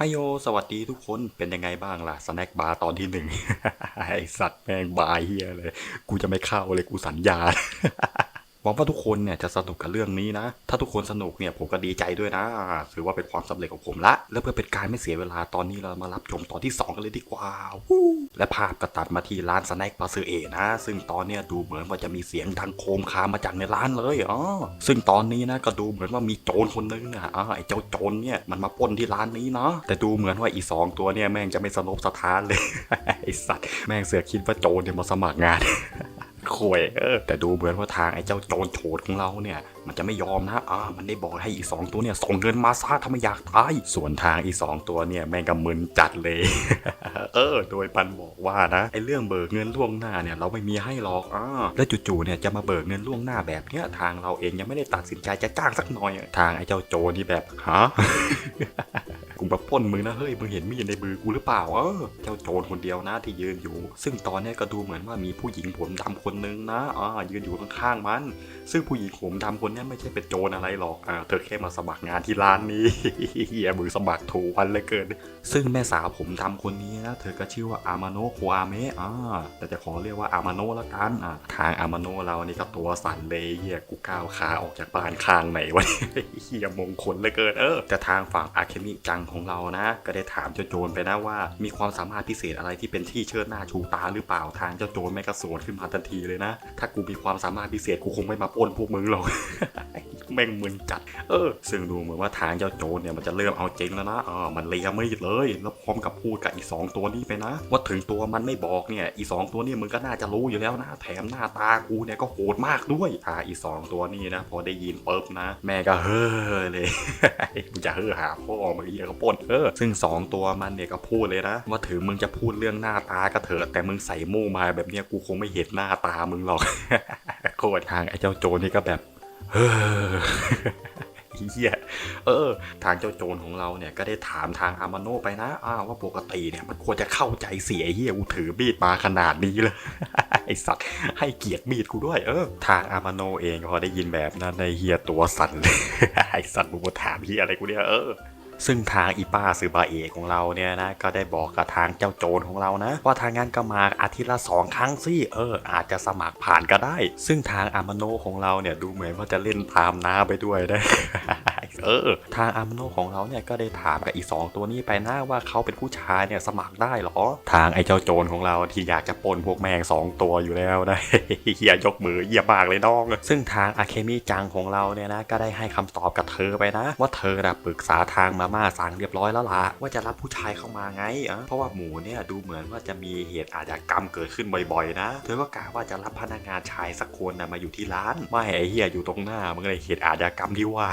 ไฮโยสวัสดีทุกคนเป็นยังไงบ้างล่ะสแน็คบาร์ตอนที่หนึ่งไอสัตว์แม่งบายเฮียเลย กูจะไม่เข้าเลยกูสัญญา วังว่าทุกคนเนี่ยจะสนุกกับเรื่องนี้นะ ถ้าทุกคนสนุกเนี่ยผมก็ดีใจด้วยนะ ถือว่าเป็นความสำเร็จของผมละ แล้วเพื่อเป็นการไม่เสียเวลาตอนนี้เรามารับชมตอนที่ 2 กันเลยดีกว่า และภาพก็ตัดมาที่ร้านสแน็คปาซือเอนะ ซึ่งตอนเนี้ยดูเหมือนว่าจะมีเสียงดังโคมคามมาจากในร้านเลยอ๋อซึ่งตอนนี้นะก็ดูเหมือนว่ามีโจรคนนึงอะอ่าไอ้เจ้าโจรเนี่ยมันมาป้นที่ร้านนี้เนาะแต่ดูเหมือนว่าอีสองตัวเนี่ยแม่งจะไม่สลบสถานเลยไอ้สัตว์แม่งเสือคิดว่าโจรเนี่ยมาสมัครงาน ข่วยเออแต่ดูเหมือนว่าทางไอ้เจ้าโจรโฉดของเราเนี่ย มันจะไม่ยอมนะอ่ามันได้บอกให้อีสองตัวเนี่ยส่งเงินมาซะถ้าไม่อยากตาย ส่วนทางอีสองตัวเนี่ยแม่งกำมึนจัดเลย เออ โดยปันบอกว่านะไอ้เรื่องเบิกเงินล่วงหน้าเนี่ยเราไม่มีให้หรอกอ่าแล้วจู่ๆเนี่ยจะมาเบิกเงินล่วงหน้าแบบเนี้ยทางเราเองยังไม่ได้ตัดสินใจจะจ้างสักหน่อย ทางไอ้เจ้าโจรนี่แบบฮะ กูมาปล้นมึงนะเฮ้ยมึงเห็นมีดในมือกูหรือเปล่าเออเจ้าโจรคนเดียวนะที่ยืนอยู่ ซึ่งตอนนี้ก็ดูเหมือนว่ามีผู้หญิงผมดำคนนึงนะอ่ายืนอยู่ข้างๆมัน ซึ่งผู้หญิงผมดำคนนี้ไม่ใช่เป็นโจรอะไรหรอกอ่าเธอแค่มาสมัครงานที่ร้านนี้เฮียมือสมัครถูกวันเลยเกิน ซึ่งแม่สาวผมดำคนนี้นะเธอก็ชื่อว่าอามาโนะโคอาเมะอ่าแต่จะขอเรียกว่าอามาโนะละกันอ่าทางอามาโนะเรานี่ก็ตัวสั่นเลยเฮียกูก้าวขาออกจากบ้านข้างไหนวะเฮียมงคลเลือเกินเออแต่ทางฝั่งอาเคมิจังของเรานะ ก็ได้ถามเจ้าโจรไปนะว่า มีความสามารถพิเศษอะไรที่เป็นที่เชิดหน้าชูตาหรือเปล่าทางเจ้าโจรไม่กระโสนขึ้นมาทันทีเลยนะ ถ้ากูมีความสามารถพิเศษกูคงไม่มาป้นพวกมึงหรอก แม่งมึนจัด เออ ซึ่งดูเหมือนว่าทางเจ้าโจรเนี่ยมันจะเริ่มเอาจริงแล้วนะอ่ามันเลียไม่เลย แล้วพร้อมกับพูดกับอีสองตัวนี้ไปนะ ว่าถึงตัวมันไม่บอกเนี่ย อีสองตัวนี้มึงก็น่าจะรู้อยู่แล้วนะ แถมหน้าตากูเนี่ยก็โหดมากด้วยถ้าอีสองตัวนี้นะ พอได้ยินปุ๊บนะ แม่ก็เฮ้อเลยมึงจะเฮ้อหาพ่อมึงเหี้ยก็ปนเออ ซึ่งสองตัวมันเนี่ยก็พูดเลยนะ ว่าถึงมึงจะพูดเรื่องหน้าตาก็เถอะแต่มึงใส่มู่มาแบบเนี้ยกูคงไม่เห็นหน้าตามึงหรอกโคตรทางไอ้เจ้าโจรนี่ก็แบบ เฮ้อเฮียเออ ทางเจ้าโจรของเราเนี่ยก็ได้ถามทางอามาโนไปนะอ้าวว่าปกติเนี่ยมันควรจะเข้าใจเสียเฮียกูถือมีดมาขนาดนี้เลยไอสัตว์ให้เกียรติมีดกูด้วยเออ ทางอามาโนเองพอได้ยินแบบนั้นในเฮียตัวสั่นเลยไอสัตว์มึงมาถามเฮียอะไรกูเนี่ยเออ ซึ่งทางอีป้าซือบาเอกของเราเนี่ยนะก็ได้บอกกับทางเจ้าโจรของเรานะ ว่าทางงานก็มาอาทิตย์ละสองครั้งสิเออ อาจจะสมัครผ่านก็ได้ ซึ่งทางอามาโนของเราเนี่ยดูเหมือนว่าจะเล่นตามน้าไปด้วยนะเออ ทางอาร์มโนของเราเนี่ยก็ได้ถามกับอีสองตัวนี้ไปนะว่าเขาเป็นผู้ชายเนี่ยสมัครได้เหรอ ทางไอ้เจ้าโจรของเราที่อยากจะปล้นพวกแมงสองตัวอยู่แล้วนะเฮียยกมือเยี่ยมากเลยน้อง ซึ่งทางอาเคมิจังของเราเนี่ยนะก็ได้ให้คำตอบกับเธอไปนะ ว่าเธอน่ะปรึกษาทางมาม่าสั่งเรียบร้อยแล้วล่ะว่าจะรับผู้ชายเข้ามาไงอะเพราะว่าหมูเนี่ยดูเหมือนว่าจะมีเหตุอาชญากรรมเกิดขึ้นบ่อยๆ นะ เธอก็กะว่าจะรับพนักงานชายสักคนนะมาอยู่ที่ร้าน ไม่ไอ้เฮียอยู่ตรงหน้ามึงเลยเหตุอาชญากรรมที่ว่า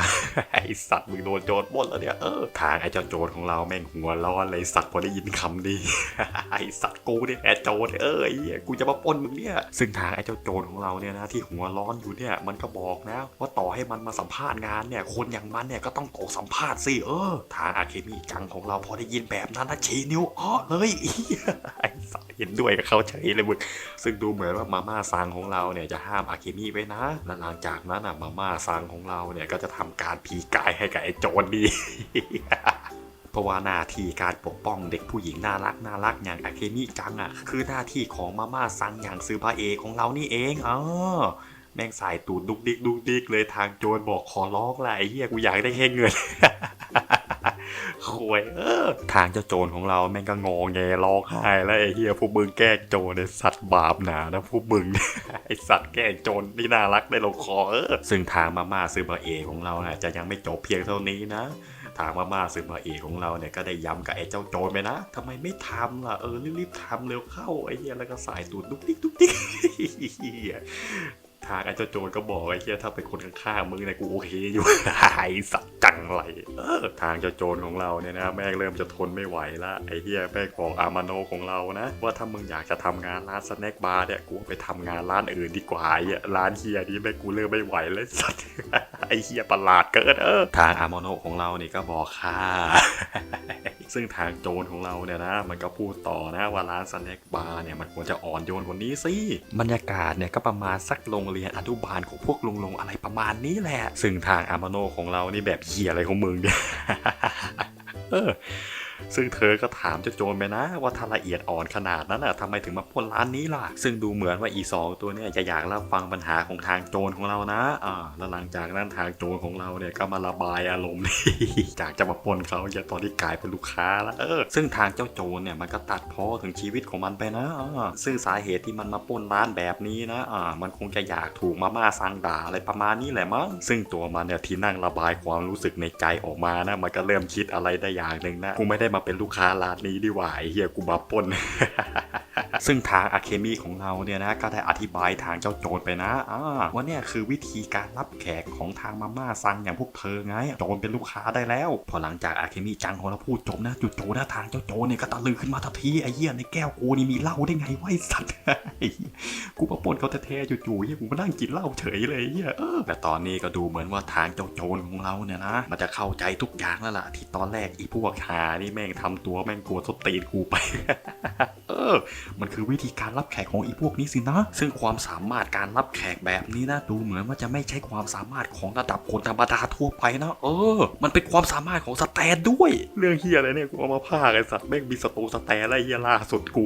ไอสัตว์มึงโดนโจรปล้นแล้วเนี่ยเออทางไอเจ้าโจรของเราแม่งหัวร้อนเลยสัตว์พอได้ยินคำนี้ไอสัตว์กูเนี่ยแอบโจรเอ้ยกูจะมาปล้นมึงเนี่ยซึ่งทางไอเจ้าโจรของเราเนี่ยนะที่หัวร้อนอยู่เนี่ยมันก็บอกนะ ว่าต่อให้มันมาสัมภาษณ์งานเนี่ยคนอย่างมันเนี่ยก็ต้องตกสัมภาษณ์สิเออ ทางอาเคมีจังของเราพอได้ยินแบบนั้นนะชี้นิ้วอ๋อเฮ้ยไอสัตว์เห็นด้วยกับเขาเฉยเลยมึงซึ่งดูเหมือนว่ามาม่าซังของเราเนี่ยจะห้ามอาเคมิไว้นะและหลังจากนั้นอะมาม่าซังของเราเนี่ยก็จะทำการพีกายให้กับไอ้โจรดีเพราะว่าหน้าที่การปกป้องเด็กผู้หญิงน่ารักน่ารักอย่างอาเคมิจังอะ คือหน้าที่ของมาม่าซังอย่างซือพระเอกของเรานี่เองอ๋อแม่งสายตูดดุกดิกดุกดิกเลยทางโจรบอกขอร้องแหละไอ้เฮียกูอยากได้แค่เงิน โวยเออ ทางเจ้าโจรของเราแม่งก็งอแงร้องไห้แล้วไอ้เฮียพวกมึงแกล้งโจรเนี่ยสัตว์บาปหนานะพวกมึงไอสัตว์แกล้งโจรที่น่ารักได้ลงคอเออซึ่งทางมาม่าซื้อมาเอกของเราน่ะจะยังไม่จบเพียงเท่านี้นะทางมาม่าซื้อมาเอกของเราเนี่ยก็ได้ย้ำกับไอ้เจ้าโจรไปนะทำไมไม่ทำล่ะเออรีบๆทำเร็วเข้าไอ้เฮียแล้วก็สายตูดดุกดิกดุกดิกเหี้ย ทางไอ้เจ้าโจรก็บอกไอ้เฮียถ้าเป็นคนข้างๆมึงเนี่ยกูโอเคอยู่ไอ้สัตว์จังไรเออทางเจ้าโจรของเราเนี่ยนะแม่งเริ่มจะทนไม่ไหวละไอ้เฮียแม่งบอกอามาโนของเรานะ ว่าถ้ามึงอยากจะทำงานร้านสแน็คบาร์เนี่ยกูไปทำงานร้านอื่นดีกว่าไอ้ร้านเฮียนี้แม่งกูเริ่มไม่ไหวแล้วสัตว์ไอ้เฮียประหลาดเกินเออทางอามาโนของเรานี่ก็บอกค่ะ ซึ่งทางโจนของเราเนี่ยนะ มันก็พูดต่อนะว่าร้านสแน็คบาร์เนี่ยมันควรจะอ่อนโยนกว่านี้สิบรรยากาศเนี่ยก็ประมาณสักโรงเรียนอนุบาลของพวกลุงลงๆอะไรประมาณนี้แหละ ซึ่งทางอามาโนของเรานี่แบบเหี้ยอะไรของมึงเนี่ย เออ ซึ่งเธอก็ถามเจ้าโจรไปนะ ว่าถ้าละเอียดอ่อนขนาดนั้นน่ะทำไมถึงมาปล้นร้านนี้ล่ะ ซึ่งดูเหมือนว่าอีสองตัวเนี่ยจะอยากรับฟังปัญหาของทางโจรของเรานะอ่าแล้วหลังจากนั้นทางโจรของเราเนี่ยก็มาระบายอารมณ์จากจะมาปล้นเขาจะตอนที่กลายเป็นลูกค้าแล้วเออซึ่งทางเจ้าโจรเนี่ยมันก็ตัดพ้อถึงชีวิตของมันไปนะอ่าซึ่งสาเหตุที่มันมาป้นร้านแบบนี้นะอ่ามันคงจะอยากถูกมาม่าสั่งด่าอะไรประมาณนี้แหละมั้งซึ่งตัวมันเนี่ยที่นั่งระบายความรู้สึกในใจออกมานะมันก็เริ่มคิดอะไรได้อย่างหนึ่งนะกูไม่ได้ได้มาเป็นลูกค้าร้านนี้ดีกว่าไอ้เฮียกูมาปล้น ซึ่งทางอะเคมีของเราเนี่ยนะก็ได้อธิบายทางเจ้าโจรไปนะว่าเนี่ยคือวิธีการรับแขกของทางมาม่าซังอย่างพวกเธอไงโจรเป็นลูกค้าได้แล้ว พอหลังจากอะเคมีจังของเราพูดจบนะจุดโจนะทางเจ้าโจรเนี่ยก็ตะลึงขึ้นมาทันทีไอ้เหี้ยในแก้วกูนี่มีเหล้าได้ไงวะไอ้สัตว์ไอ้กูมาปนเขาแท้ๆจู่ๆเหี้ยกูมานั่งกินเหล้าเฉยเลยเหี้ยเออแต่ตอนนี้ก็ดูเหมือนว่าทางเจ้าโจรของเราเนี่ยนะมันจะเข้าใจทุกอย่างแล้วล่ะที่ตอนแรกอีพวกหานี่แม่งทำตัวแม่งกลัวสตีนกูไป เออมันคือวิธีการรับแขกของอีพวกนี้สินะ ซึ่งความสามารถการรับแขกแบบนี้นะดูเหมือนว่าจะไม่ใช่ความสามารถของระดับคนธรรมดาทั่วไปนะ เออ มันเป็นความสามารถของสแตนด้วย เรื่องเฮียอะไรเนี่ยกูเอามาพากไอสัตว์แม่งมีสตูสแตนอะไรเฮียล่าสุดกู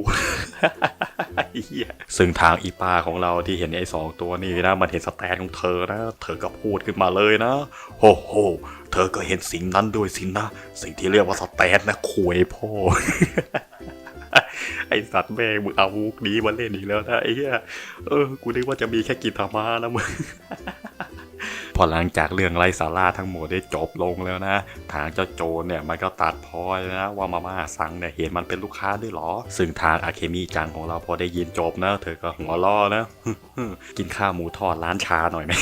เฮียซึ่งทางอีปาของเราที่เห็นไอ้สองตัวนี้นะ มันเห็นสแตนของเธอนะ เธอก็พูดขึ้นมาเลยนะโหโหเธอก็เห็นสิ่งนั้นด้วยสินะ สิ่งที่เรียกว่าสแตนนะควยพ่อ ไอสัตว์แม่งมึงเอาวุกนี้มาเล่นอีกแล้วนะไอ้เหี้ยเออ กูนึกว่าจะมีแค่กินธรรมานะมึง พอหลังจากเรื่องไร้สาระทั้งหมดได้จบลงแล้วนะ ทางเจ้าโจรเนี่ยมันก็ตัดพอยนะว่ามาม่าสั่งเนี่ยเห็นมันเป็นลูกค้าด้วยหรอ ซึ่งทางอาเคมีจังของเราพอได้ยินจบนะเธอก็หัวล้อนะ กินข้าวหมูทอดร้านชาหน่อยไหม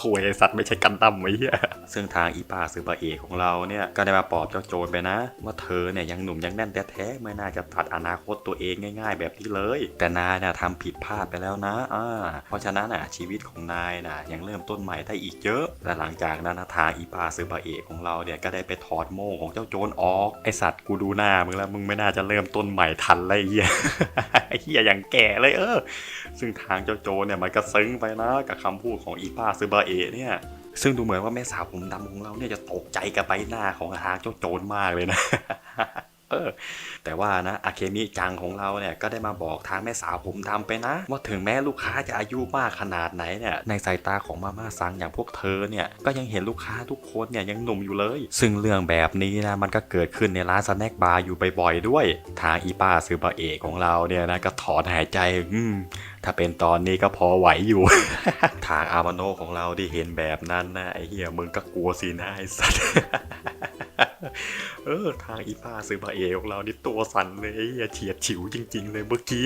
คุยไอสัตว์ไม่ใช่กันดั้มไอ้เหี้ยซึ่งทางอีป้าซือบะเอกของเราเนี่ยก็ได้มาปลอบเจ้าโจรไปนะ ว่าเธอเนี่ยยังหนุ่มยังแน่นแท้ๆไม่น่าจะตัดอนาคตตัวเองง่าย ๆ แบบนี้เลย แต่นายน่ะทำผิดพลาดไปแล้วนะอ่าเพราะฉะนั้นน่ะชีวิตของนายน่ะยังเริ่มต้นใหม่ได้อีกเยอะ และหลังจากนั้นทางอีปาซือบะเอกของเราเนี่ยก็ได้ไปถอดโม่งของเจ้าโจรออกไอสัตว์กูดูหน้ามึงแล้วมึงไม่น่าจะเริ่มต้นใหม่ทันเลยไอ้เหี้ยไอเหี้ยอย่างแก่เลยเออ ซึ่งทางเจ้าโจรเนี่ยมันก็ซึ้งไปนะกับคำพูดของอีปาซือบะเอะเนี่ยซึ่งดูเหมือนว่าแม่สาวผมดำของเราเนี่ยจะตกใจกับใบหน้าของทางเจ้าโจรมากเลยนะ เออ แต่ว่านะอาเคมิจังของเราเนี่ยก็ได้มาบอกทางแม่สาวผมดำไปนะ ว่าถึงแม้ลูกค้าจะอายุมากขนาดไหนเนี่ยในสายตาของมาม่าซังอย่างพวกเธอเนี่ยก็ยังเห็นลูกค้าทุกคนเนี่ยยังหนุ่มอยู่เลย ซึ่งเรื่องแบบนี้นะมันก็เกิดขึ้นในร้านสแน็คบาร์อยู่บ่อยๆด้วย ทางอีป้าซื้อบะเอกของเราเนี่ยนะก็ถอนหายใจอืมถ้าเป็นตอนนี้ก็พอไหวอยู่ ทางอามาโนของเราที่เห็นแบบนั้นนะไอเหี้ยมึงก็กลัวสินะไอ้สัตว์ เออ ทางอีป้าซื้อมาเอของเรานี่ตัวสั่นเลยเฉียดฉิวจริง ๆ เลยเมื่อกี้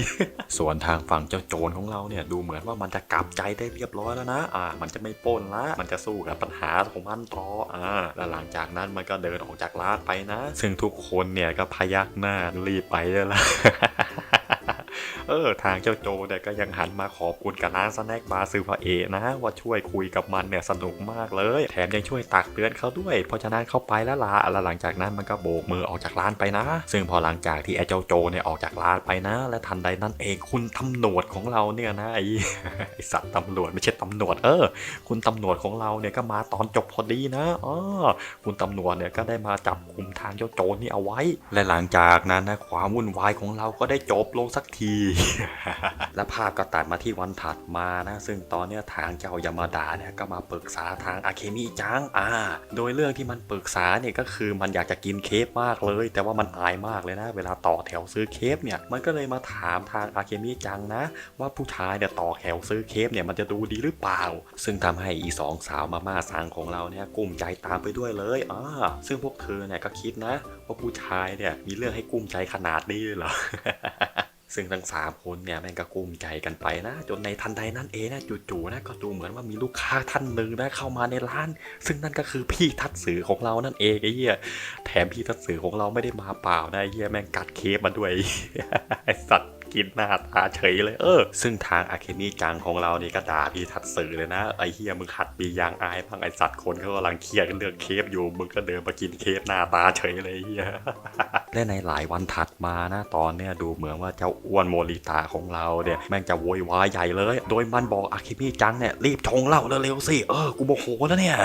ส่วนทางฝั่งเจ้าโจรของเราเนี่ยดูเหมือนว่ามันจะกลับใจได้เรียบร้อยแล้วนะ อ่า มันจะไม่ป้นละ มันจะสู้กับปัญหาของมันต่อ อ่า แล้วหลังจากนั้นมันก็เดินออกจากร้านไปนะ ซึ่งทุกคนเนี่ยก็พยักหน้ารีบไปแล้วล่ะ เออทางเจ้าโจเนี่ยก็ยังหันมาขอบคุณกับร้านสแน็คบาร์ซือพระเอนะ ว่าช่วยคุยกับมันเนี่ยสนุกมากเลย แถมยังช่วยตักเตือนเขาด้วย เพราะฉะนั้นเข้าไปแล้วล่ะแล้วหลังจากนั้นมันก็โบกมือออกจากร้านไปนะ ซึ่งพอหลังจากที่ไอ้เจ้าโจเนี่ยออกจากร้านไปนะ และทันใดนั้นเองคุณตำรวจของเราเนี่ยนะไอ้ไอสัตว์ตำรวจไม่ใช่ตำรวจเออ คุณตำรวจของเราเนี่ยก็มาตอนจบพอดีนะอ๋อคุณตำรวจเนี่ยก็ได้มาจับกลุ่มทางเจ้าโจนี่เอาไว้ และหลังจากนั้นนะความวุ่นวายของเราก็ได้จบลงสักทีและภาพก็ตัดมาที่วันถัดมานะ ซึ่งตอนเนี้ยทางเจ้ายามาดาเนี่ยก็มาปรึกษาทางอาเคมิจังอ่า โดยเรื่องที่มันปรึกษาเนี่ยก็คือมันอยากจะกินเคฟมากเลย แต่ว่ามันอายมากเลยนะ เวลาต่อแถวซื้อเคฟเนี่ยมันก็เลยมาถามทางอาเคมิจังนะ ว่าผู้ชายเนี่ยต่อแถวซื้อเคฟเนี่ยมันจะดูดีหรือเปล่า ซึ่งทำให้อีสองสาวมาม่าสังของเราเนี่ยกลุ้มใจตามไปด้วยเลยอ่าซึ่งพวกเธอเนี่ยก็คิดนะ ว่าผู้ชายเนี่ยมีเรื่องให้กลุ้มใจขนาดนี้เลยเหรอ ซึ่งทั้งสามคนเนี่ยแม่งก็กุ้มใจกันไปนะ จนในทันใดนั้นเองนะจู่ๆนะก็ดูเหมือนว่ามีลูกค้าท่านหนึ่งนะเข้ามาในร้าน ซึ่งนั่นก็คือพี่ทัดสือของเรานั่นเองไอ้เหี้ยแถมพี่ทัดสือของเราไม่ได้มาเปล่านะไอ้เหี้ยแม่งกัดเคปมาด้วยไอ้สัตว์ กินหน้าตาเฉยเลยเออ ซึ่งทางอาเคมีจังของเรานี่ก็ด่าพี่ทัดสื่อเลยนะ ไอ้เหี้ยมึงหัดมียางอายบ้างไอสัตว์คนเขากำลังเครียดกันเรื่องเคฟอยู่มึงก็เดินมากินเคฟหน้าตาเฉยเลยเหี้ยและในหลายวันถัดมานะตอนเนี้ยดูเหมือนว่าเจ้าอ้วนโมริตาของเราเนี่ยแม่งจะโวยวายใหญ่เลย โดยมันบอกอาคิมิจังเนี่ยรีบชงเหล้าเร็วๆสิเออกูโมโหแล้วเนี่ย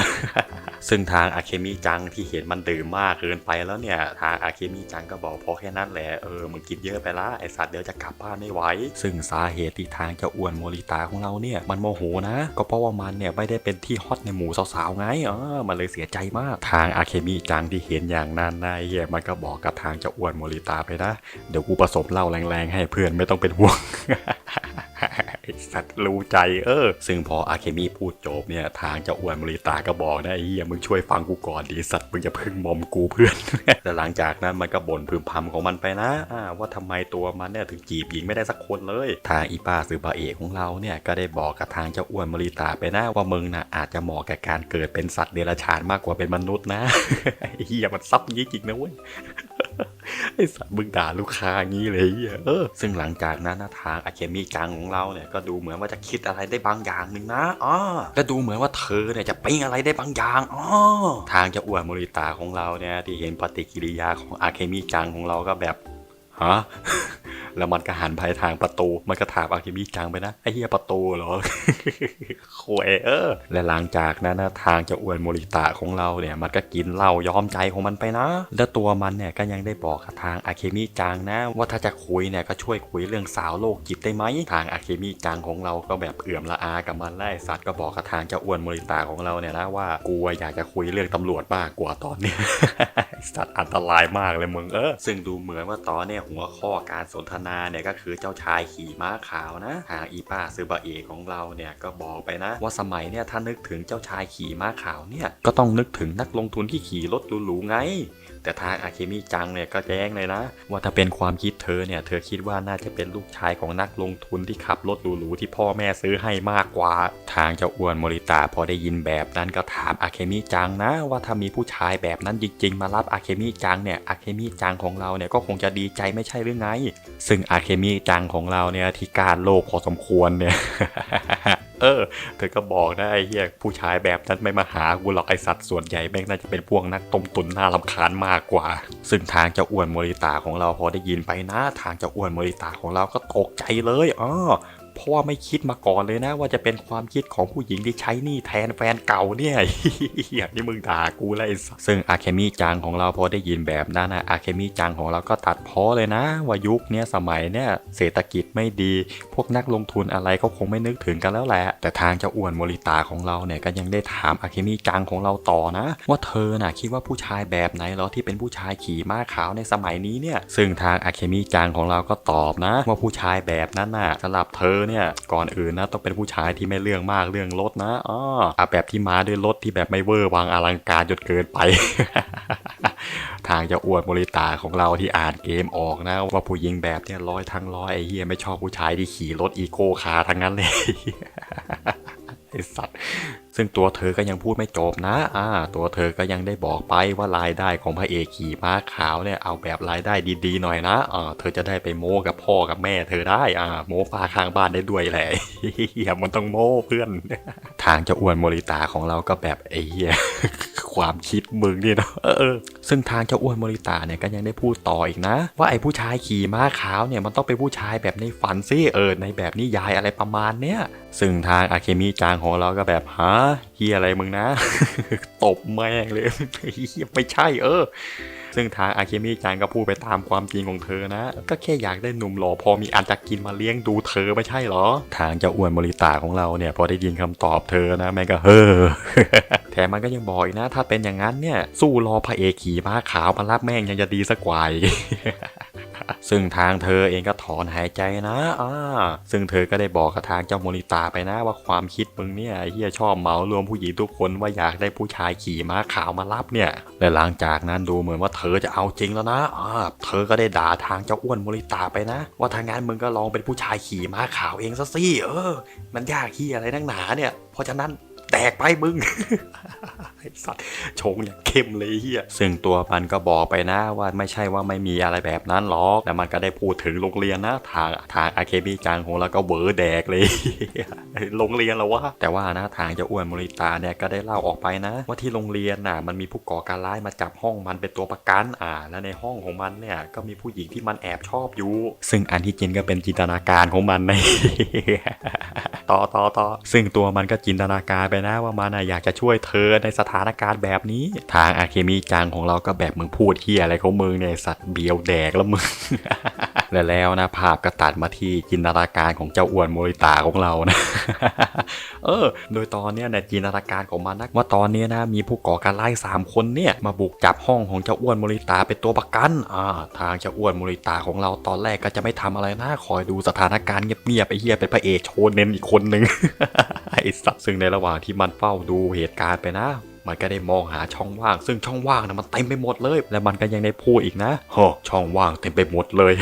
ซึ่งทางอาเคมิจังที่เห็นมันดื่มมากเกินไปแล้วเนี่ย ทางอาเคมิจังก็บอกพอแค่นั้นแหละเออมึงกินเยอะไปละไอสัตว์เดี๋ยวจะกลับบ้านไม่ไหว ซึ่งสาเหตุที่ทางเจ้าอ้วนโมริตาของเราเนี่ยมันโมโหนะ ก็เพราะว่ามันเนี่ยไม่ได้เป็นที่ฮอตในหมู่สาวๆไงเออมันเลยเสียใจมาก ทางอาเคมิจังที่เห็นอย่างนั้นนายเฮียมันก็บอกกับทางเจ้าอ้วนโมริตาไปนะ เดี๋ยวกูผสมเหล้าแรงๆให้เพื่อนไม่ต้องเป็นห่วง สัตว์รู้ใจเออ ซึ่งพออาเคมีพูดจบเนี่ยทางเจ้าอ้วนมริตาก็บอกนะไอ้เหี้ยมึงช่วยฟังกูก่อนดีสัตว์มึงจะพึ่งมอมกูเพื่อนแต่หลังจากนั้นมันก็บ่นพึมพำของมันไปนะอ่าว่าทำไมตัวมันเนี่ยถึงจีบหญิงไม่ได้สักคนเลย ทางอีป้าซือบาเอกของเราเนี่ยก็ได้บอกกับทางเจ้าอ้วนมริตาไปนะว่ามึงน่ะอาจจะเหมาะกับการเกิดเป็นสัตว์เดรัจฉานมากกว่าเป็นมนุษย์นะไอ้เหี้ยมันซับงี้จริงนะเว้ย ไอสัตว์มึงด่าลูกค้างี้เลยเออซึ่งหลังจากนั้นนะทางอาเคมีจังของเราเนี่ยก็ดูเหมือนว่าจะคิดอะไรได้บางอย่างหนึ่งนะอ๋อและดูเหมือนว่าเธอเนี่ยจะปิ้งอะไรได้บางอย่างอ๋อทางเจะอ้วนมริตาของเราเนี่ยที่เห็นปฏิกิริยาของอาเคมีจังของเราก็แบบ ฮะแล้วมันก็หันไปทางประตู มันก็ถามอาเคมีจังไปนะ ไอ้เหี้ยประตูเหรอโควยเออ และหลังจากนั้นนะทางเจ้าอ้วนโมริตะของเราเนี่ย มันก็กินเหล้ายอมใจของมันไปนะ แล้วตัวมันเนี่ยก็ยังได้บอกกับทางอาเคมิจังนะ ว่าถ้าจะคุยเนี่ยก็ช่วยคุยเรื่องสาวโลกจิตได้ไหม ทางอาเคมิจังของเราก็แบบเอื่อมละอากับมันไล่สัตว์ก็บอกกับทางเจ้าอ้วนโมริตะของเราเนี่ยนะว่ากูอยากจะคุยเรื่องตำรวจมากกว่าตอนนี้สัตว์อันตรายมากเลยมึงเออ ซึ่งดูเหมือนว่าตอนเนี่ยหัวข้อการสนทนาเนี่ยก็คือเจ้าชายขี่ม้าขาวนะทางอีป้าซือบะเอกของเราเนี่ยก็บอกไปนะ ว่าสมัยเนี่ยถ้านึกถึงเจ้าชายขี่ม้าขาวเนี่ยก็ต้องนึกถึงนักลงทุนที่ขี่รถหรูๆไง แต่ทางอาเคมิจังเนี่ยก็แย้งเลยนะ ว่าถ้าเป็นความคิดเธอเนี่ยเธอคิดว่าน่าจะเป็นลูกชายของนักลงทุนที่ขับรถหรูๆที่พ่อแม่ซื้อให้มากกว่า ทางเจ้าอ้วนโมริตาพอได้ยินแบบนั้นก็ถามอาเคมิจังนะว่าถ้ามีผู้ชายแบบนั้นจริงๆ มารับอาเคมิจังเนี่ยอาเคมิจังของเราเนี่ยก็คงจะดีใจไม่ใช่หรือไง ซึ่งอาเคมิจังของเราเนี่ยที่การโลกพอสมควรเนี่ย เออ เธอก็บอกนะไอ้เหี้ยผู้ชายแบบนั้นไม่มาหากูหรอกไอสัตว์ส่วนใหญ่แม่งน่าจะเป็นพวกนักต้มตุนหน้าลำคาญมากกว่า ซึ่งทางเจ้าอ้วนโมริตาของเราพอได้ยินไปนะ ทางเจ้าอ้วนโมริตาของเราก็ตกใจเลยอ๋อ เพราะว่าไม่คิดมาก่อนเลยนะ ว่าจะเป็นความคิดของผู้หญิงที่ใช้หนี้แทนแฟนเก่าเนี่ยอย่างที่มึงด่ากูเลยสัสซึ่งอาเคมีจังของเราพอได้ยินแบบนั้นนะอาเคมีจังของเราก็ตัดพ้อเลยนะ ว่ายุคนี้สมัยเนี้ยเศรษฐกิจไม่ดี พวกนักลงทุนอะไรก็คงไม่นึกถึงกันแล้วแหละ แต่ทางเจ้าอ้วนโมริตาของเราเนี่ยก็ยังได้ถามอาเคมีจังของเราต่อนะ ว่าเธอน่ะคิดว่าผู้ชายแบบไหนหรอที่เป็นผู้ชายขี่ม้าขาวในสมัยนี้เนี่ย ซึ่งทางอาเคมีจังของเราก็ตอบนะ ว่าผู้ชายแบบนั้นน่ะสำหรับเธอเนี่ยก่อนอื่นนะต้องเป็นผู้ชายที่ไม่เรื่องมากเรื่องรถนะอ๋ออาแบบที่มาด้วยรถที่แบบไม่เวอร์วางอลังการจนเกินไป ทางเจะอวดบริตาของเราที่อ่านเกมออกนะ ว่าผู้หญิงแบบเนี่ยร้อยทั้งร้อยไอ้เฮียไม่ชอบผู้ชายที่ขี่รถอีโคคาร์ทั้งนั้นเลย ไอสัตว์ ซึ่งตัวเธอก็ยังพูดไม่จบนะ อ่า ตัวเธอก็ยังได้บอกไปว่ารายได้ของพระเอกขี่ม้าขาวเนี่ยเอาแบบรายได้ดีๆหน่อยนะอ่าเธอจะได้ไปโม้กับพ่อกับแม่เธอได้ อ่า โม้ป้าข้างบ้านได้ด้วยแหละเฮียมันต้องโม้เพื่อน ทางเจะอ้วนโมริตาของเราก็แบบไอ้เหี้ย ความคิดมึงนี่เนาะเออซึ่งทางเจ้าอ้วนโมริตาเนี่ยก็ยังได้พูดต่ออีกนะ ว่าไอ้ผู้ชายขี่ม้าขาวเนี่ยมันต้องเป็นผู้ชายแบบในฝันซิเออในแบบนิยายอะไรประมาณเนี้ยซึ่งทางอาเคมีจางของเราก็แบบฮะเฮียอะไรมึงนะ ตบแม่งเลยเฮียไม่ใช่เออซึ่งทางอาเคมีจังก็พูดไปตามความจริงของเธอนะ ก็แค่อยากได้หนุ่มหล่อพอมีอันจะกินมาเลี้ยงดูเธอไม่ใช่หรอ ทางเจ้าอ้วนมริตาของเราเนี่ยพอได้ยินคำตอบเธอนะแม่งก็เฮ้อ แถมมันก็ยังบอกอีกนะ ถ้าเป็นอย่างนั้นเนี่ย สู้รอพระเอกขี่ม้าขาวมารับแม่งยังจะดีสักกว่าอีกซึ่งทางเธอเองก็ถอนหายใจนะ อ่า ซึ่งเธอก็ได้บอกกับทางเจ้าโมนิตาไปนะว่าความคิดมึงเนี่ยเฮียชอบเหมารวมผู้หญิงทุกคนว่าอยากได้ผู้ชายขี่ม้าขาวมารับเนี่ย และหลังจากนั้นดูเหมือนว่าเธอจะเอาจริงแล้วนะ อ่า เธอก็ได้ด่าทางเจ้าอ้วนโมนิตาไปนะ ว่าทางงานมึงก็ลองเป็นผู้ชายขี่ม้าขาวเองซะสิ เออ มันยากขี้อะไรนักหนาเนี่ย เพราะฉะนั้น กไปมึงไอสัตว์ชงอย่างเข้มเลยเฮียซึ่งตัวมันก็บอกไปนะว่าไม่ใช่ว่าไม่มีอะไรแบบนั้นหรอกแต่มันก็ได้พูดถึงโรงเรียนนะทางทางอาเคบีจังของเราก็เวอร์แดกเลยโรงเรียนแล้ววะแต่ว่านะทางเจ้าอ้วนมริตาเนี่ยก็ได้เล่าออกไปนะ ว่าที่โรงเรียนน่ะมันมีผู้ก่อการร้ายมาจับห้องมันเป็นตัวประกันอ่า และในห้องของมันเนี่ยก็มีผู้หญิงที่มันแอบชอบอยู่ ซึ่งอันที่จริงก็เป็นจินตนาการของมันในต่อต่อต่อซึ่งตัวมันก็จินตนาการไปนะว่ามันน่ะอยากจะช่วยเธอในสถานการณ์แบบนี้ ทางอาเคมีจังของเราก็แบบมึงพูดเฮียอะไรของมึงเนี่ยสัตว์เบียวแดกแล้วมึง และแล้วนะภาพก็ตัดมาที่จินตนาการของเจ้าอ้วนโมริตาของเรานะ เออ โดยตอนเนี้ยในจินตนาการของมันนะว่าตอนนี้นะมีผู้ก่อการร้ายสามคนเนี่ยมาบุกจับห้องของเจ้าอ้วนโมริตาเป็นตัวประกันอ่าทางเจ้าอ้วนโมริตาของเราตอนแรกก็จะไม่ทำอะไรนะคอยดูสถานการณ์เงียบๆไอ้เหี้ยเป็นพระเอกโชว์เน้นอีกคนนึงไอ้สัตว์ซึ่งในระหว่างที่มันเฝ้าดูเหตุการณ์ไปนะ มันก็ได้มองหาช่องว่าง ซึ่งช่องว่างนะมันเต็มไปหมดเลย และมันก็ยังได้พูดอีกนะฮะช่องว่างเต็มไปหมดเลย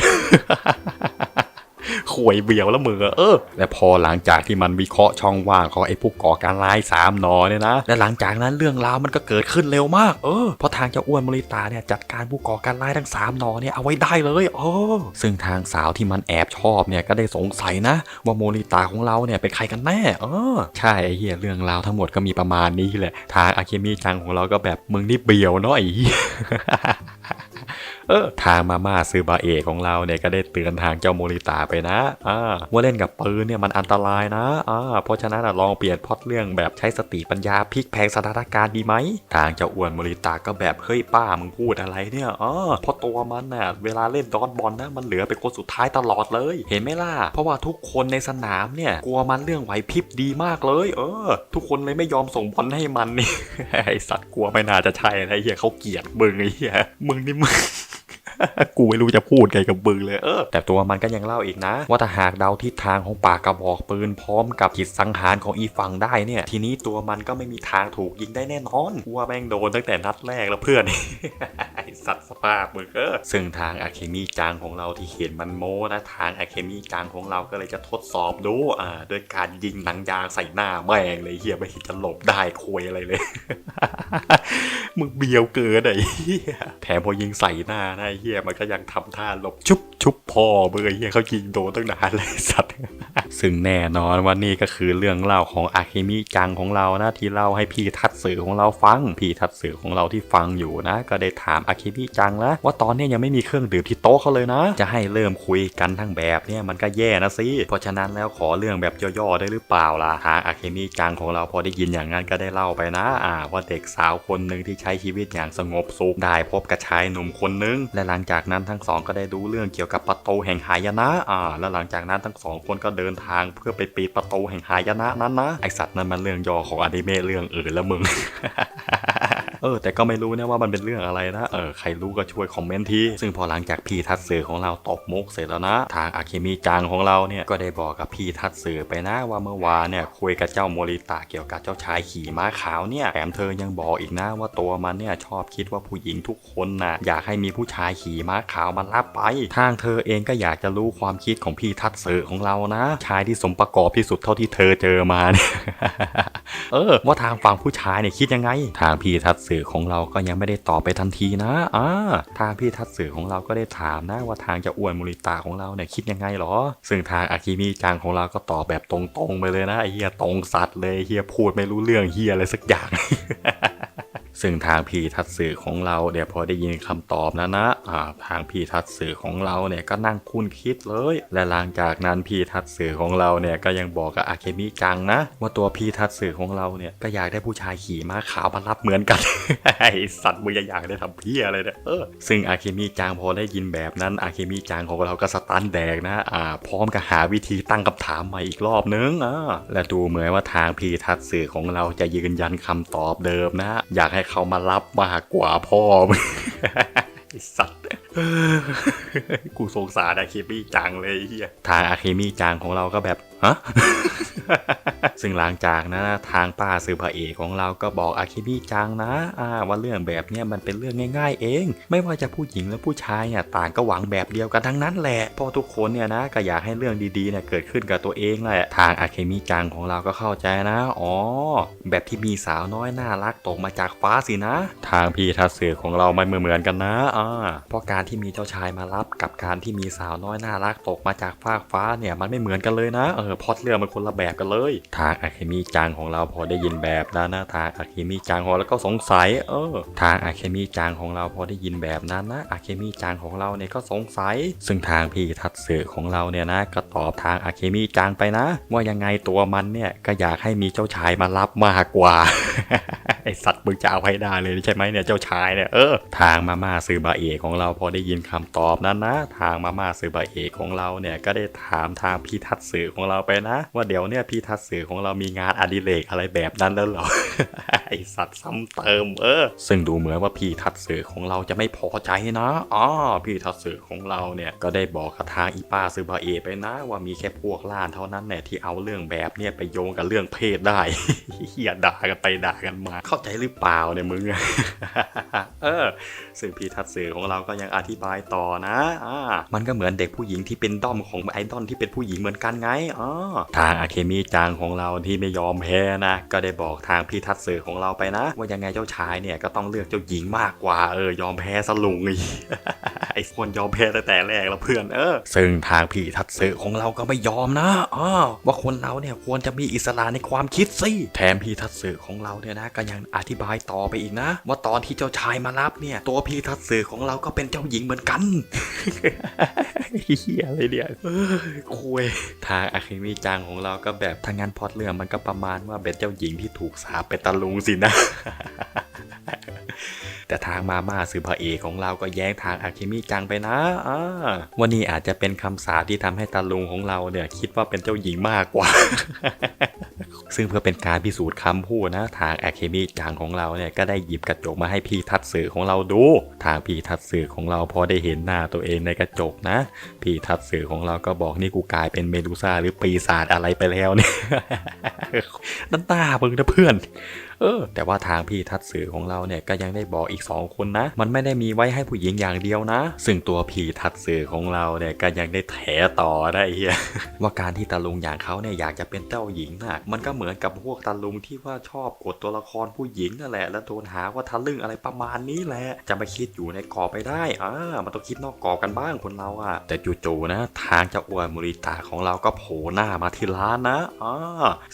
ขวยเบียวแล้วมือเออ และพอหลังจากที่มันวิเคราะห์ช่องว่างของไอ้พวกก่อการร้ายสามนอเนี่ยนะ และหลังจากนั้นเรื่องราวมันก็เกิดขึ้นเร็วมากเออเพราะทางเจ้าอ้วนมริตาเนี่ยจัดการผู้ก่อการร้ายทั้งสามนอเนี่ยเอาไว้ได้เลยเออซึ่งทางสาวที่มันแอบชอบเนี่ยก็ได้สงสัยนะ ว่าโมริตาของเราเนี่ยเป็นใครกันแน่เออใช่ไอ้เหี้ยเรื่องราวทั้งหมดก็มีประมาณนี้แหละทางอาเคมีจังของเราก็แบบมึงนี่เบียวเนาะไอ้ เออทางมาม่าซือบาเอกของเราเนี่ยก็ได้เตือนทางเจ้าโมริตาไปนะอ่าว่าเล่นกับปืนเนี่ยมันอันตรายนะอ่าเพราะฉะนั้นลองเปลี่ยนพอตเรื่องแบบใช้สติปัญญาพลิกแพลงสถานการณ์ดีไหมทางเจ้าอ้วนโมริตาก็แบบเฮ้ยป้ามึงพูดอะไรเนี่ยอ๋อเพราะตัวมันน่ะเวลาเล่นดอนบอลนะมันเหลือเป็นคนสุดท้ายตลอดเลย เห็นไหมล่ะเพราะว่าทุกคนในสนามเนี่ยกลัวมันเรื่องไหวพริบดีมากเลย เออ ทุกคนเลยไม่ยอมส่งบอลให้มันนี่ไอสัตว์กลัวไม่น่าจะใช่นะไอ้เหี้ยเขาเกลียดมึงไอ้เหี้ยมึงนี่มึง กูไม่รู้จะพูดไงกับมึงเลยเออแต่ตัวมันก็ยังเล่าอีกนะ ว่าถ้าหากเดาทิศทางของปากกระบอกปืนพร้อมกับจิตสังหารของอีฝั่งได้เนี่ย ทีนี้ตัวมันก็ไม่มีทางถูกยิงได้แน่นอนกูว่าแม่งโดนตั้งแต่นัดแรกแล้วเพื่อน สัตว์สภาพมึงเออซึ่งทางอะเคมีจังของเราที่เห็นมันโม้นะทางอะเคมีจังของเราก็เลยจะทดสอบดูอ่าด้วยการยิงหนังยางใส่หน้าแม่งเลยเฮียไม่เห็นจะหลบได้คุยอะไรเลย มึงเบียวเกินไอ้เหี้ยแถมพอยิงใส่หน้านะไอ้เหี้ยมันก็ยังทำท่าหลบชุบชุบพ่อเบื่อเหี้ยเขายิงโดนตั้งนานเลยสัตว์ ซึ่งแน่นอนว่านี่ก็คือเรื่องเล่าของอาเคมิจังของเรานะที่เล่าให้พี่ทัดสื่อของเราฟัง พี่ทัดสื่อของเราที่ฟังอยู่นะ ก็ได้ถามอาเคมิจังแล้วว่าตอนนี้ยังไม่มีเครื่องดื่มที่โต๊ะเขาเลยนะ จะให้เริ่มคุยกันทั้งแบบเนี่ยมันก็แย่นะสิเพราะฉะนั้นแล้วขอเรื่องแบบย่อๆได้หรือเปล่าล่ะทางอาเคมิจังของเราพอได้ยินอย่างนั้นก็ได้เล่าไปนะอ่าว่าเด็กสาวคนหนึ่งที่ใช้ชีวิตอย่างสงบสุขได้พบกับชายหนุ่มคนนึงและหลังจากนั้นทั้งสองก็ได้รู้เรื่องเกี่ยวกับประตูแห่งหายนะอ่าและหลังจากนั้นทั้งสองคนก็เดินทางเพื่อไปปิดประตูแห่งหายนะนั้นนะไอสัตว์นั้นมันเรื่องย่อของอนิเมะเรื่องอื่นแล้วมึง เออแต่ก็ไม่รู้นะว่ามันเป็นเรื่องอะไรนะเออใครรู้ก็ช่วยคอมเมนต์ทีซึ่งพอหลังจากพี่ทัดสื่อของเราตบมุกเสร็จแล้วนะ ทางอาเคมีจังของเราเนี่ยก็ได้บอกกับพี่ทัดสื่อไปนะว่าเมื่อวานเนี่ยคุยกับเจ้าโมริตะเกี่ยวกับเจ้าชายขี่ม้าขาวเนี่ยแถมเธอยังบอกอีกนะว่าตัวมันเนี่ยชอบคิดว่าผู้หญิงทุกคนน่ะอยากให้มีผู้ชายขี่ม้าขาวมารับไป ทางเธอเองก็อยากจะรู้ความคิดของพี่ทัดสื่อของเรานะ ชายที่สมประกอบที่สุดเท่าที่เธอเจอมาเนี่ยเออว่าทางฝั่งผู้ชายเนี่ยคิดยังไง ทางพี่ทัดสื่อของเราก็ยังไม่ได้ตอบไปทันทีนะอ่าทางพี่ทัดสื่อของเราก็ได้ถามนะว่าทางเจะอ้วนมุริตาของเราเนี่ยคิดยังไงหรอ ซึ่งทางอากิมิจังของเราก็ตอบแบบตรงๆไปเลยนะไอเฮียตรงสัตว์เลยเฮียพูดไม่รู้เรื่องเฮียอะไรสักอย่าง ซึ่งทางพี่ทัดสื่อของเราเนี่ยวพอได้ยินคำตอบนะนะทางพี่ทัดสื่อของเราเนี่ยก็นั่งคุ้นคิดเลย และหลังจากนั้นพี่ทัดสื่อของเราเนี่ยก็ยังบอกกับอาเคมิจังนะ ว่าตัวพี่ทัดสื่อของเราเนี่ยก็อยากได้ผู้ชายขี่ม้าขาวมารับเหมือนกันไอสัตว์มึงจะอยากได้ทำเพี้ยอะไรเนี่ยเออซึ่งอาเคมิจังพอได้ยินแบบนั้นอาเคมิจังของเราก็สตันแดกนะอ่าพร้อมกับหาวิธีตั้งคำถามใหม่อีกรอบนึงอ่าและดูเหมือนว่าทางพี่ทัดสื่อของเราจะยืนยันคำตอบเดิมนะ อยากให้เขามารับมากกว่าพ่อมึงไอสัตว์ กูสงสารอาเคมีจังเลยเฮียทางอาเคมีจังของเราก็แบบ ฮะซึ่งหลังจากนั้นนะทางป้าซือพระเอกของเราก็บอกอาคิมิจังนะอ่าว่าเรื่องแบบเนี้ยมันเป็นเรื่องง่าย ๆ เอง ไม่ว่าจะผู้หญิงและผู้ชายเนี่ยต่างก็หวังแบบเดียวกันทั้งนั้นแหละพราะทุกคนเนี่ยนะก็อยากให้เรื่องดีๆเนี่ยเกิดขึ้นกับตัวเองแหละทางอาเคมิจังของเราก็เข้าใจนะอ๋อแบบที่มีสาวน้อยน่ารักตกมาจากฟ้าสินะ ทางพี่ทัศเสือของเราไม่เหมือนกันนะอ่าเพราะการที่มีเจ้าชายมารับกับการที่มีสาวน้อยน่ารักตกมาจากฟากฟ้าเนี่ยมันไม่เหมือนกันเลยนะเอออพอดเรื่องมันคนละแบบกันเลย ทางอะเคมีจางของเราพอได้ยินแบบนั้นนะทางอะเคมีจางของเราก็สงสัย เออ ทางอะเคมีจางของเราพอได้ยินแบบนั้นนะอะเคมีจางของเราเนี่ยก็สงสัย ซึ่งทางพี่ทัดเสือของเราเนี่ยนะก็ตอบทางอะเคมีจางไปนะ ว่ายังไงตัวมันเนี่ยก็อยากให้มีเจ้าชายมารับมากกว่า ไอสัตว์มึงจะเอาให้ได้เลยใช่ไหมเนี่ยเจ้าชายเนี่ยเออทางมาม่าซือบาเอกของเราพอได้ยินคำตอบนั้นนะ ทางมาม่าซือบาเอกของเราเนี่ยก็ได้ถามทางพี่ทัดสือของเราไปนะ ว่าเดี๋ยวเนี่ยพี่ทัดสือของเรามีงานอดิเรกอะไรแบบนั้นแล้วเหรอไอสัตว์ซ้ำเติมเออ ซึ่งดูเหมือนว่าพี่ทัดสือของเราจะไม่พอใจนะอ๋อพี่ทัดสือของเราเนี่ยก็ได้บอกกับทางอีป้าซือบาเอกไปนะ ว่ามีแค่พวกล้านเท่านั้นแหละที่เอาเรื่องแบบเนี่ยไปโยงกับเรื่องเพศได้เฮียด่ากันไปด่ากันมาเข้าใจหรือเปล่าเนี่ยมึง เออสื่อพี่ทัดสื่อของเราก็ยังอธิบายต่อนะอ่ามันก็เหมือนเด็กผู้หญิงที่เป็นด้อมของไอดอลที่เป็นผู้หญิงเหมือนกันไงอ๋อทางอะเคมีจางของเราที่ไม่ยอมแพ้นะ ก็ได้บอกทางพี่ทัดสื่อของเราไปนะ ว่ายังไงเจ้าชายเนี่ยก็ต้องเลือกเจ้าหญิงมากกว่าเออยอมแพ้สลุงอี ไอ้คนยอมแพ้ตั้งแต่แรกแล้วเพื่อนเออ ซึ่งทางพี่ทัดสื่อของเราก็ไม่ยอมนะอ๋อว่าคนเราเนี่ยควรจะมีอิสระในความคิดสิแถมพี่ทัดสื่อของเราเนี่ยนะก็ยังอธิบายต่อไปอีกนะ ว่าตอนที่เจ้าชายมารับเนี่ย ตัวพี่ทัดสื่อของเราก็เป็นเจ้าหญิงเหมือนกันเฮียอะไรเนี่ยเอ้ยคุยทางอะเคมีจังของเราก็แบบทางงานพล็อดเรื่องมันก็ประมาณว่าเป็นเจ้าหญิงที่ถูกสาปเป็นตะลุงสินะแต่ทางมาม่าสือพระเอกของเราก็แย้งทางอะเคมีจังไปนะอ่าวันนี้อาจจะเป็นคำสาปที่ทำให้ตาลุงของเราเนี่ยคิดว่าเป็นเจ้าหญิงมากกว่า ซึ่งเพื่อเป็นการพิสูจน์คำพูดนะ ทางแอะเคมีจังของเราเนี่ยก็ได้หยิบกระจกมาให้พี่ทัดสื่อของเราดู ทางพี่ทัดสื่อของเราพอได้เห็นหน้าตัวเองในกระจกนะ พี่ทัดสื่อของเราก็บอกนี่กูกลายเป็นเมดูซ่าหรือปีศาจอะไรไปแล้วเนี่ยนั่นตาเบิ่งนะเพื่อนเออแต่ว่าทางพี่ทัดสื่อของเราเนี่ยก็ยังได้บอกอีก 2 คนนะ มันไม่ได้มีไว้ให้ผู้หญิงอย่างเดียวนะ ซึ่งตัวพี่ทัดสื่อของเราเนี่ยก็ยังได้แถต่อได้เฮียว่าการที่ตาลุงอย่างเขาเนี่ยอยากจะเป็นเจ้าหญิงอะมันก็เหมือนกับพวกตาลุงที่ว่าชอบกดตัวละครผู้หญิงนั่นแหละ แล้วโดนหาว่าทะลึ่งอะไรประมาณนี้แหละ จะมาคิดอยู่ในกรอบไม่ได้อ่ามันต้องคิดนอกกรอบกันบ้างคนเราอะแต่จู่ๆนะ ทางเจ้าอ้วนมูริตาของเราก็โผล่หน้ามาที่ร้านนะอ่า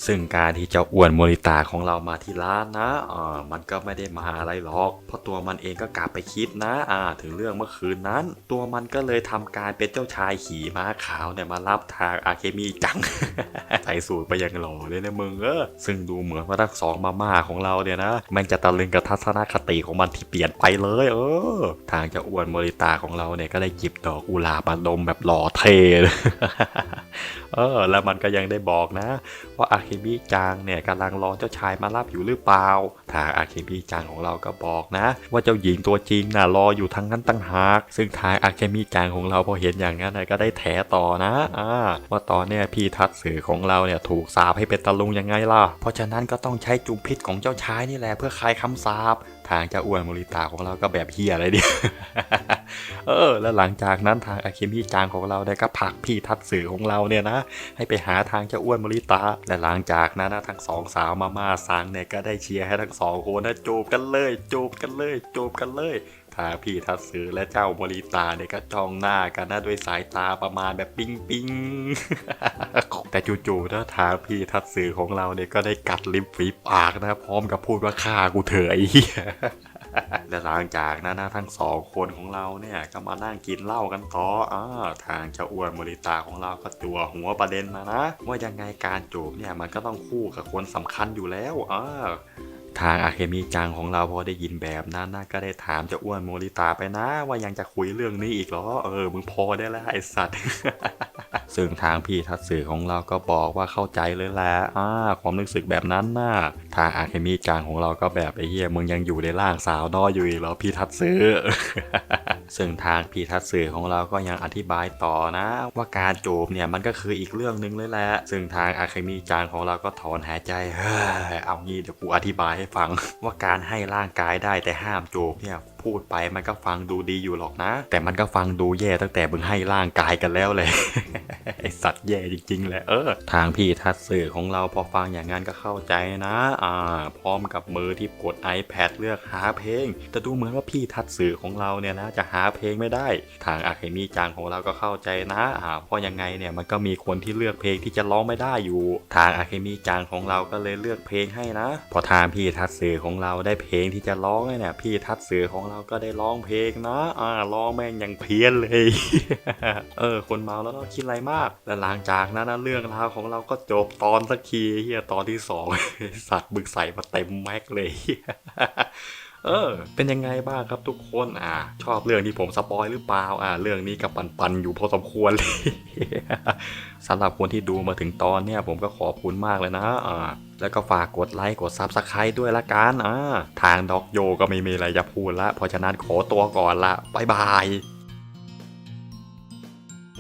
ซึ่งการที่เจ้าอ้วนมูริตาของเรามาที่ร้านนะอ่ามันก็ไม่ได้มาอะไรหรอก เพราะตัวมันเองก็กลับไปคิดนะอ่าถึงเรื่องเมื่อคืนนั้น ตัวมันก็เลยทำการเป็นเจ้าชายขี่ม้าขาวเนี่ยมารับทางอาเคมีจังใส่สูตรไปยังหล่อเลยนะมึงเออซึ่งดูเหมือนว่าทั้งสองมาม่าของเราเนี่ยนะมันจะตะลึงกับทัศนคติของมันที่เปลี่ยนไปเลย เออ ทางเจะอ้วนมริตาของเราเนี่ยก็ได้หยิบดอกกุหลาบมาดมแบบหล่อเทเลยเออ แล้วมันก็ยังได้บอกนะ ว่าอาเคมิจังเนี่ยกำลังรอเจ้าชายมารับอยู่หรือเปล่า ทางอาเคมิจังของเราก็บอกนะ ว่าเจ้าหญิงตัวจริงน่ะรออยู่ทางนั้นตั้งหาก ซึ่งทางอาเคมิจังของเราพอเห็นอย่างนั้นนะก็ได้แถต่อนะอ่าว่าตอนเนี้ยพี่ทัดสื่อของเราเนี่ยถูกสาปให้เป็นตะลุงยังไงล่ะ เพราะฉะนั้นก็ต้องใช้จุมพิษของเจ้าชายนี่แหละเพื่อคลายคำสาปทางเจ้าอ้วนมริตาของเราก็แบบเฮียอะไรเดียเออ แล้วหลังจากนั้นทางอาเคมิจังของเราได้ก็ผลักพี่ทัดสื่อของเราเนี่ยนะ ให้ไปหาทางเจ้าอ้วนมริตาและหลังจากนั้นนะทั้งสองสาวมาม่าซังเนี่ยก็ได้เชียร์ให้ทั้งสองคนนะจูบกันเลยจูบกันเลยจูบกันเลย ทางพี่ทัดสือและเจ้ามริตาเนี่ยก็จ้องหน้ากันนะด้วยสายตาประมาณแบบปิ๊งปิ้งแต่จู่ๆนะทางพี่ทัดสือของเราเนี่ยก็ได้กัดลิ้มฝีปากนะพร้อมกับพูดว่าฆ่ากูเถอะไอ้เหี้ยและหลังจากนั้นนะทั้งสองคนของเราเนี่ยก็มานั่งกินเหล้ากันต่ออ่าทางเจ้าอ้วนมริตาของเราก็จัวหัวประเด็นมานะ ว่ายังไงการจูบเนี่ยมันก็ต้องคู่กับคนสำคัญอยู่แล้วอ่า ทางอาเคมีจังของเราพอได้ยินแบบนั้นนะก็ได้ถามเจ้าอ้วนโมริตาไปนะ ว่ายังจะคุยเรื่องนี้อีกเหรอ เออ มึงพอได้แล้วไอสัตว์ ซึ่งทางพี่ทัดสื่อของเราก็บอกว่าเข้าใจเลยแหละอ่าความรู้สึกแบบนั้นน่ะทางอาเคมีจางของเราก็แบบไอ้เหี้ยมึงยังอยู่ในร่างสาวน้อยอยู่อีกเหรอพี่ทัดซื้อซึ่งทางพี่ทัดสื่อของเราก็ยังอธิบายต่อนะ ว่าการจูบเนี่ยมันก็คืออีกเรื่องหนึ่งเลยแหละซึ่งทางอาเคมีจางของเราก็ถอนหายใจเฮ้ยเอางี้เดี๋ยวกูอธิบายให้ฟัง ว่าการให้ร่างกายได้แต่ห้ามจูบเนี่ย พูดไปมันก็ฟังดูดีอยู่หรอกนะ แต่มันก็ฟังดูแย่ตั้งแต่มึงให้ร่างกายกันแล้วเลยไอสัตว์แย่จริงๆแหละเออ ทางพี่ทัดสื่อของเราพอฟังอย่างนั้นก็เข้าใจนะ อ่า พร้อมกับมือที่กด iPad เลือกหาเพลง แต่ดูเหมือนว่าพี่ทัดสื่อของเราเนี่ยนะจะหาเพลงไม่ได้ ทางอาเคมีจังของเราก็เข้าใจนะ อ่าเพราะยังไงเนี่ยมันก็มีคนที่เลือกเพลงที่จะร้องไม่ได้อยู่ ทางอาเคมีจังของเราก็เลยเลือกเพลงให้นะ พอทางพี่ทัดสื่อของเราได้เพลงที่จะร้องเนี่ยพี่ทัดสื่อของเราก็ได้ร้องเพลงนะ อ่าร้องแม่งอย่างเพี้ยนเลย เออ คนเมาแล้วก็คิดอะไรมาก แล้วหลังจากนั้นนะเรื่องราวของเราก็จบตอนสักทีเฮียตอนที่สองสัตว์บึกใส่มาเต็มแม็กเลย เออ เป็นยังไงบ้างครับทุกคนอ่า ชอบเรื่องที่ผมสปอยหรือเปล่าอ่า เรื่องนี้กับปันปันอยู่พอสมควรเลยสำหรับคนที่ดูมาถึงตอนเนี่ยผมก็ขอบคุณมากเลยนะอ่าแล้วก็ฝากกดไลค์กดซับสไครต์ด้วยละกันอ่าทางด็อกโยก็ไม่มีอะไรจะพูดละเพราะฉะนั้นขอตัวก่อนละบายบาย